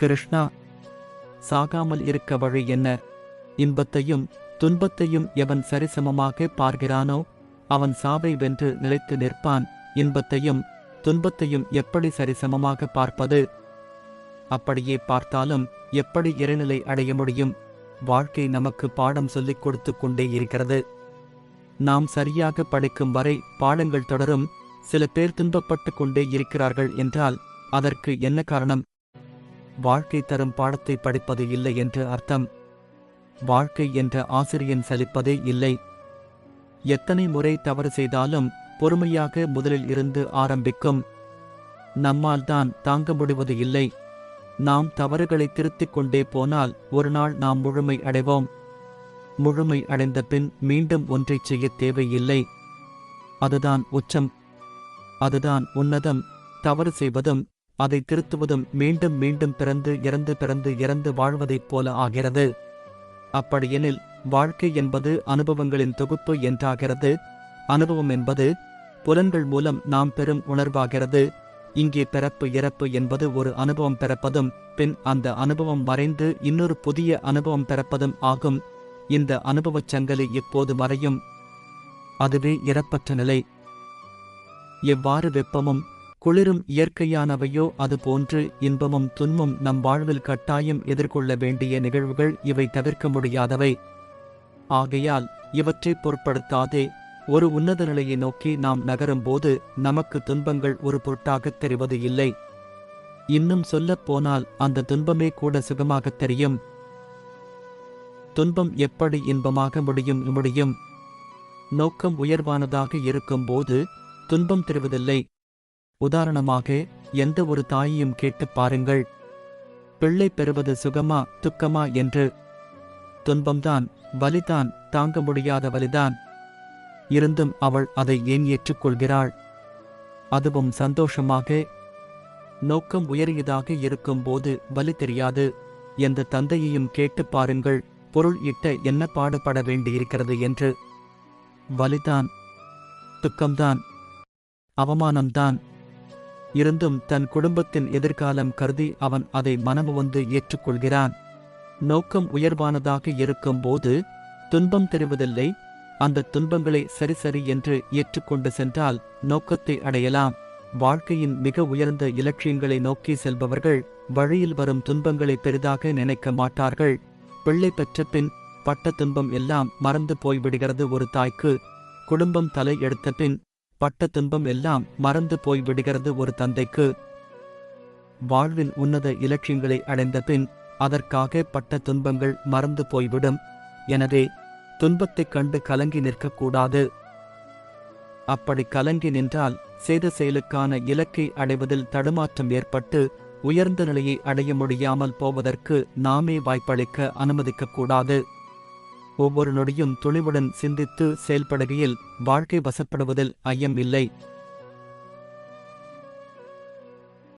கிருஷ்ணா சாகாமல் இருக்க வழி என்ன? இன்பத்தையும் துன்பத்தையும் எவன் சரிசமமாக பார்க்கிறானோ அவன் சாவை வென்று நிலைத்து நிற்பான். இன்பத்தையும் துன்பத்தையும் எப்படி சரிசமமாக பார்ப்பது? அப்படியே பார்த்தாலும் எப்படி இறைநிலை அடைய முடியும்? வாழ்க்கை நமக்கு பாடம் சொல்லிக் கொடுத்து கொண்டே இருக்கிறது. நாம் சரியாக படிக்கும் வரை பாடங்கள் தொடரும். சில பேர் துன்பப்பட்டு கொண்டே இருக்கிறார்கள் என்றால் அதற்கு என்ன காரணம்? வாழ்க்கை தரும் பாடத்தை படிப்பது இல்லை என்று அர்த்தம். வாழ்க்கை என்ற ஆசிரியன் சலிப்பதே இல்லை. எத்தனை முறை தவறு செய்தாலும் பொறுமையாக முதலில் இருந்து ஆரம்பிக்கும். நம்மால் தான் தாங்க முடிவது இல்லை. நாம் தவறுகளை திருத்திக் கொண்டே போனால் ஒரு நாள் நாம் முழுமை அடைவோம். முழுமை அடைந்த பின் மீண்டும் ஒன்றைச் செய்ய தேவையில்லை. அதுதான் உச்சம். அதுதான் உன்னதம். தவறு செய்வதும் அதை திருத்துவதும் மீண்டும் மீண்டும் பிறந்து இறந்து பிறந்து இறந்து வாழ்வதைப் போல ஆகிறது. அப்படியெனில் வாழ்க்கை என்பது அனுபவங்களின் தொகுப்பு என்றாகிறது. அனுபவம் என்பது புலன்கள் மூலம் நாம் பெறும் உணர்வாகிறது. இங்கே பிறப்பு இறப்பு என்பது ஒரு அனுபவம் பிறப்பதும் பின் அந்த அனுபவம் மறைந்து இன்னொரு புதிய அனுபவம் பிறப்பதும் ஆகும். இந்த அனுபவச் சங்கலி எப்போது மறையும். அதுவே இறப்பற்ற நிலை. எவ்வாறு வெப்பமும் குளிரும் இயற்கையானவையோ அதுபோன்று இன்பமும் துன்பமும் நம் வாழ்வில் கட்டாயம் எதிர்கொள்ள வேண்டிய நிகழ்வுகள் இவை தவிர்க்க முடியாதவை. ஆகையால் இவற்றை பொருட்படுத்தாதே ஒரு உன்னத நிலையை நோக்கி நாம் நகரும்போது நமக்கு துன்பங்கள் ஒரு பொருட்டாகத் தெரிவது இல்லை. இன்னும் சொல்லப் போனால் அந்த துன்பமே கூட சுகமாகத் தெரியும். துன்பம் எப்படி இன்பமாக முடியும் முடியும்? நோக்கம் உயர்வானதாக இருக்கும்போது துன்பம் தெரிவதில்லை. உதாரணமாக எந்த ஒரு தாயையும் கேட்டுப் பாருங்கள். பிள்ளை பெறுவது சுகமா துக்கமா என்று. துன்பம்தான் வலிதான் தாங்க முடியாத வலிதான். இருந்தும் அவள் அதை ஏன் ஏற்றுக்கொள்கிறாள்? அதுவும் சந்தோஷமாக. நோக்கம் உயரியதாக இருக்கும்போது வலி தெரியாது. எந்த தந்தையையும் கேட்டுப் பாருங்கள். பொருள் இட்ட என்ன பாடுபட வேண்டியிருக்கிறது என்று. வலிதான் துக்கம்தான் அவமானம்தான். இருந்தும் தன் குடும்பத்தின் எதிர்காலம் கருதி அவன் அதை மனமுவந்து ஏற்றுக்கொள்கிறான். நோக்கம் உயர்வானதாக இருக்கும் போது துன்பம் தெரிவதில்லை. அந்த துன்பங்களை சரி சரி என்று ஏற்றுக்கொண்டு சென்றால் நோக்கத்தை அடையலாம். வாழ்க்கையின் மிக உயர்ந்த இலட்சியங்களை நோக்கி செல்பவர்கள் வழியில் வரும் துன்பங்களை பெரிதாக நினைக்க மாட்டார்கள். பிள்ளை பெற்ற பின் பட்ட துன்பம் எல்லாம் மறந்து போய்விடுகிறது ஒரு தாய்க்கு. குடும்பம் தலை எடுத்த பின் பட்ட துன்பம் எல்லாம் மறந்து போய்விடுகிறது ஒரு தந்தைக்கு. வாழ்வில் உன்னத இலட்சியங்களை அடைந்த பின் அதற்காக பட்ட துன்பங்கள் மறந்து போய்விடும். எனவே துன்பத்தைக் கண்டு கலங்கி நிற்கக்கூடாது. அப்படி கலங்கி நின்றால் செய்த செயலுக்கான இலக்கை அடைவதில் தடுமாற்றம் ஏற்பட்டு உயர்ந்த நிலையை அடைய முடியாமல் போவதற்கு நாமே வாய்ப்பளிக்க அனுமதிக்கக்கூடாது. ஒவ்வொரு நொடியும் துணிவுடன் சிந்தித்து செயல்படுகையில் வாழ்க்கை வசப்படுவதில் ஐயம் இல்லை